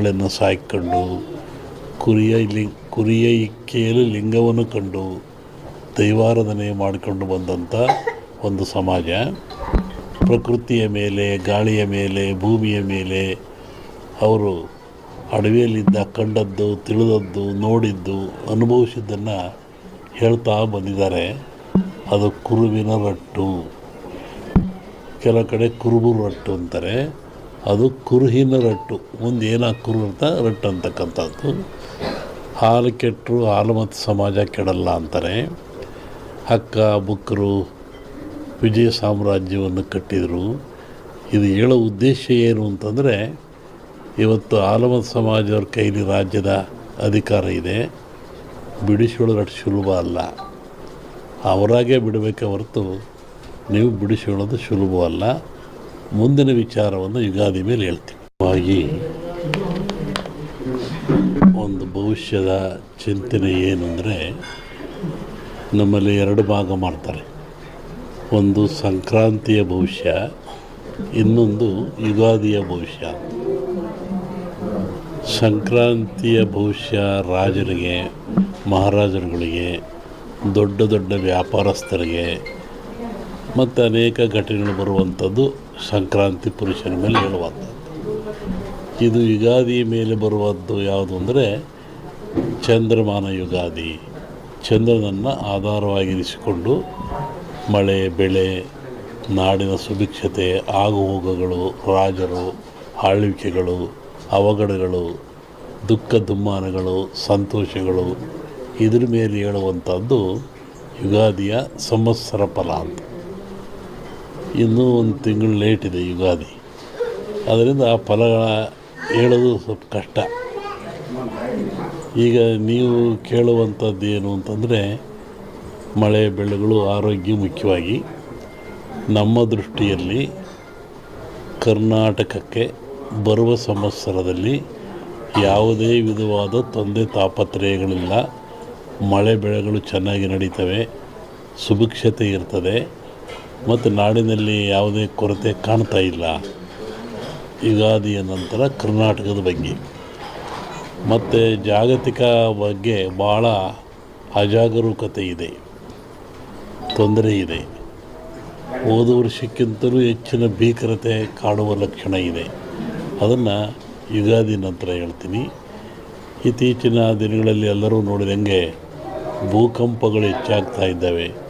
ಕುರಿಗಳನ್ನು ಸಾಯ್ಕೊಂಡು ಕುರಿಯ ಲಿ, ಕುರಿಯ ಇಕ್ಕೆಯಲ್ಲಿ ಲಿಂಗವನ್ನು ಕಂಡು ದೈವಾರಾಧನೆ ಮಾಡಿಕೊಂಡು ಬಂದಂಥ ಒಂದು ಸಮಾಜ. ಪ್ರಕೃತಿಯ ಮೇಲೆ, ಗಾಳಿಯ ಮೇಲೆ, ಭೂಮಿಯ ಮೇಲೆ ಅವರು ಅಡವಿಯಲ್ಲಿದ್ದ, ಕಂಡದ್ದು, ತಿಳಿದದ್ದು, ನೋಡಿದ್ದು, ಅನುಭವಿಸಿದ್ದನ್ನು ಹೇಳ್ತಾ ಬಂದಿದ್ದಾರೆ. ಅದು ಕುರುವಿನ ರಟ್ಟು. ಕೆಲವು ಕಡೆ ಕುರುಬು ರಟ್ಟು ಅಂತಾರೆ. ಅದು ಕುರುಹಿನ ರಟ್ಟು. ಮುಂದೆ ಕುರು ಅಂತ? ರಟ್ಟು ಅಂತಕ್ಕಂಥದ್ದು. ಹಾಲು ಕೆಟ್ಟರು ಹಾಲು ಮತ್ತು ಸಮಾಜ ಕೆಡಲ್ಲ ಅಂತಾರೆ. ಹಕ್ಕ ಬುಕ್ಕರು ವಿಜಯ ಸಾಮ್ರಾಜ್ಯವನ್ನು ಕಟ್ಟಿದರು. ಇದು ಹೇಳೋ ಉದ್ದೇಶ ಏನು ಅಂತಂದರೆ, ಇವತ್ತು ಆಲಮತ್ ಸಮಾಜವ್ರ ಕೈಲಿ ರಾಜ್ಯದ ಅಧಿಕಾರ ಇದೆ. ಬಿಡಿಸಿಕೊಳ್ಳೋದು ಅಷ್ಟು ಸುಲಭ ಅಲ್ಲ. ಅವರಾಗೇ ಬಿಡಬೇಕೆ ಹೊರತು, ನೀವು ಬಿಡಿಸೋಳೋದು ಸುಲಭವಲ್ಲ. ಮುಂದಿನ ವಿಚಾರವನ್ನು ಯುಗಾದಿ ಮೇಲೆ ಹೇಳ್ತೀವಿ ಒಂದು ಭವಿಷ್ಯದ ಚಿಂತನೆ ಏನು ಅಂದರೆ ನಮ್ಮಲ್ಲಿ ಎರಡು ಭಾಗ ಮಾಡ್ತಾರೆ. ಒಂದು ಸಂಕ್ರಾಂತಿಯ ಭವಿಷ್ಯ, ಇನ್ನೊಂದು ಯುಗಾದಿಯ ಭವಿಷ್ಯ. ಸಂಕ್ರಾಂತಿಯ ಭವಿಷ್ಯ ರಾಜರಿಗೆ, ಮಹಾರಾಜರುಗಳಿಗೆ, ದೊಡ್ಡ ದೊಡ್ಡ ವ್ಯಾಪಾರಸ್ಥರಿಗೆ ಮತ್ತು ಅನೇಕ ಘಟನೆಗಳು ಬರುವಂಥದ್ದು ಸಂಕ್ರಾಂತಿ ಪುರುಷನ ಮೇಲೆ ಹೇಳುವಂಥದ್ದು. ಇದು ಯುಗಾದಿ ಮೇಲೆ ಬರುವದ್ದು ಯಾವುದು ಅಂದರೆ ಚಂದ್ರಮಾನ ಯುಗಾದಿ. ಚಂದ್ರನನ್ನು ಆಧಾರವಾಗಿರಿಸಿಕೊಂಡು ಮಳೆ, ಬೆಳೆ, ನಾಡಿನ ಸುಭಿಕ್ಷತೆ, ಆಗುಹೋಗಗಳು, ರಾಜರು, ಆಳ್ವಿಕೆಗಳು, ಅವಘಡಗಳು, ದುಃಖ ದುಮ್ಮಾನಗಳು, ಸಂತೋಷಗಳು, ಇದ್ರ ಮೇಲೆ ಹೇಳುವಂಥದ್ದು ಯುಗಾದಿಯ ಸಂವತ್ಸರ ಫಲ ಅಂತ. ಇನ್ನೂ ಒಂದು ತಿಂಗಳು ಲೇಟ್ ಇದೆ ಯುಗಾದಿ. ಅದರಿಂದ ಆ ಫಲಗಳ ಹೇಳೋದು ಸ್ವಲ್ಪ ಕಷ್ಟ. ಈಗ ನೀವು ಕೇಳುವಂಥದ್ದು ಏನು ಅಂತಂದರೆ, ಮಳೆ ಬೆಳೆಗಳು ಆರೋಗ್ಯ ಮುಖ್ಯವಾಗಿ. ನಮ್ಮ ದೃಷ್ಟಿಯಲ್ಲಿ ಕರ್ನಾಟಕಕ್ಕೆ ಬರುವ ಸಂವತ್ಸರದಲ್ಲಿ ಯಾವುದೇ ವಿಧವಾದ ತೊಂದರೆ ತಾಪತ್ರಯಗಳಿಲ್ಲ. ಮಳೆ ಬೆಳೆಗಳು ಚೆನ್ನಾಗಿ ನಡೀತವೆ. ಸುಭಿಕ್ಷತೆ ಇರ್ತದೆ. ಮತ್ತು ನಾಡಿನಲ್ಲಿ ಯಾವುದೇ ಕೊರತೆ ಕಾಣ್ತಾ ಇಲ್ಲ. ಯುಗಾದಿಯ ನಂತರ ಕರ್ನಾಟಕದ ಬಗ್ಗೆ. ಮತ್ತು ಜಾಗತಿಕ ಬಗ್ಗೆ ಭಾಳ ಅಜಾಗರೂಕತೆ ಇದೆ. ತೊಂದರೆ ಇದೆ. ಹೋದ ವರ್ಷಕ್ಕಿಂತಲೂ ಹೆಚ್ಚಿನ ಭೀಕರತೆ ಕಾಡುವ ಲಕ್ಷಣ ಇದೆ. ಅದನ್ನು ಯುಗಾದಿ ನಂತರ ಹೇಳ್ತೀನಿ. ಇತ್ತೀಚಿನ ದಿನಗಳಲ್ಲಿ ಎಲ್ಲರೂ ನೋಡಿದಂಗೆ ಭೂಕಂಪಗಳು ಹೆಚ್ಚಾಗ್ತಾ ಇದ್ದಾವೆ.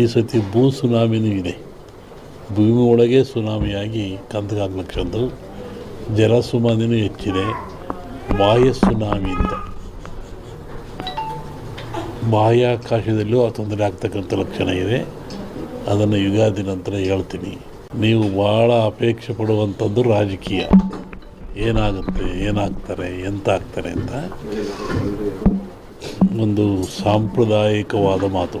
ಈ ಸತಿ ಭೂ ಸುನಾಮಿನೂ ಇದೆ. ಭೂಮಿ ಒಳಗೆ ಸುನಾಮಿಯಾಗಿ ಕಂದಗಾಗ್ಲಕ್ಷಂದು ಜಲ ಸುನಾಮಿನೂ ಹೆಚ್ಚಿದೆ. ಬಾಹ್ಯ ಸುನಾಮಿಯಿಂದ ಬಾಹ್ಯಾಕಾಶದಲ್ಲೂ ಆ ತೊಂದರೆ ಆಗ್ತಕ್ಕಂಥ ಲಕ್ಷಣ ಇದೆ. ಅದನ್ನು ಯುಗಾದಿ ನಂತರ ಹೇಳ್ತೀನಿ. ನೀವು ಭಾಳ ಅಪೇಕ್ಷೆ ಪಡುವಂಥದ್ದು ರಾಜಕೀಯ. ಏನಾಗುತ್ತೆ, ಏನಾಗ್ತಾರೆ ಎಂತ ಆಗ್ತಾರೆ ಅಂತ ಒಂದು ಸಾಂಪ್ರದಾಯಿಕವಾದ ಮಾತು.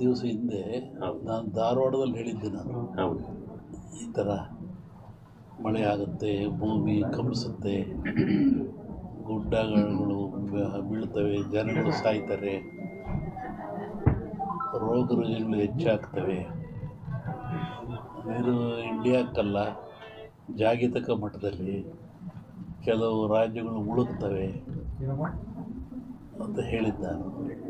ದಿವಸ ಹಿಂದೆ ನಾನು ಧಾರವಾಡದಲ್ಲಿ ಹೇಳಿದ್ದೆ ನಾನು. ಹೌದು. ಈ ಥರ ಮಳೆ ಆಗುತ್ತೆ ಭೂಮಿ ಕಂಪಿಸುತ್ತೆ ಗುಡ್ಡಗಳು ಬೀಳ್ತವೆ ಜನಗಳು ಸಾಯ್ತಾರೆ ರೋಗ ರುಜಿನಗಳು ಹೆಚ್ಚಾಗ್ತವೆ. ನೀರು ಇಂಡಿಯಾಕ್ಕಲ್ಲ ಜಾಗತಿಕ ಮಟ್ಟದಲ್ಲಿ ಕೆಲವು ರಾಜ್ಯಗಳು ಮುಳುಗ್ತವೆ ಅಂತ ಹೇಳಿದ್ದ ನಾನು.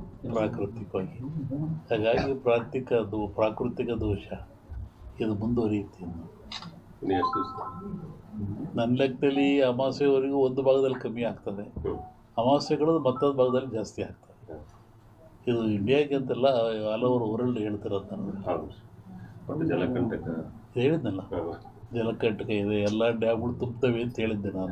ಪ್ರಾಕೃತಿಕವಾಗಿ ಹಾಗಾಗಿ ಪ್ರಾಕೃತಿಕ ಅದು ಪ್ರಾಕೃತಿಕ ದೋಷ. ಇದು ಮುಂದುವರಿಯುತ್ತೆ ನನ್ನ ಲೆಕ್ಕದಲ್ಲಿ ಅಮಾವಾಸ್ಯೆವರೆಗೂ ಒಂದು ಭಾಗದಲ್ಲಿ ಕಮ್ಮಿ ಆಗ್ತದೆ. ಅಮಾವಾಸ್ಯೆಗಳು ಮತ್ತೊಂದು ಭಾಗದಲ್ಲಿ ಜಾಸ್ತಿ ಆಗ್ತದೆ. ಇದು ಇಂಡಿಯಾಗೆ ಅಂತಲ್ಲ ಹಲವರು ವರ್ಲ್ಡ್ ಹೇಳ್ತಿರೋದು ನನಗೆ ಹೇಳಿದ್ನಲ್ಲ. ಜಲಕಂಟಕ ಇದೆ ಎಲ್ಲ ಡ್ಯಾಮ್ಗಳು ತುಂಬ್ತವೆ ಅಂತ ಹೇಳಿದ್ದೆ ನಾನು.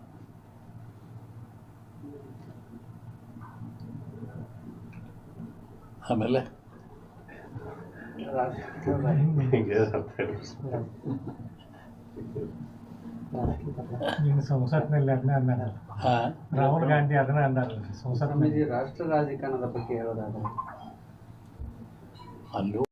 ಆಮೇಲೆ ಸಂಸತ್ನಲ್ಲಿ ಅದನ್ನ ರಾಹುಲ್ ಗಾಂಧಿ ಅದನ್ನ ಅಂದಾರಲ್ಲ ರಾಷ್ಟ್ರ ರಾಜಕಾರಣದ ಬಗ್ಗೆ ಹೇಳೋದಾದ್ರೆ? ಅಲ್ಲೂ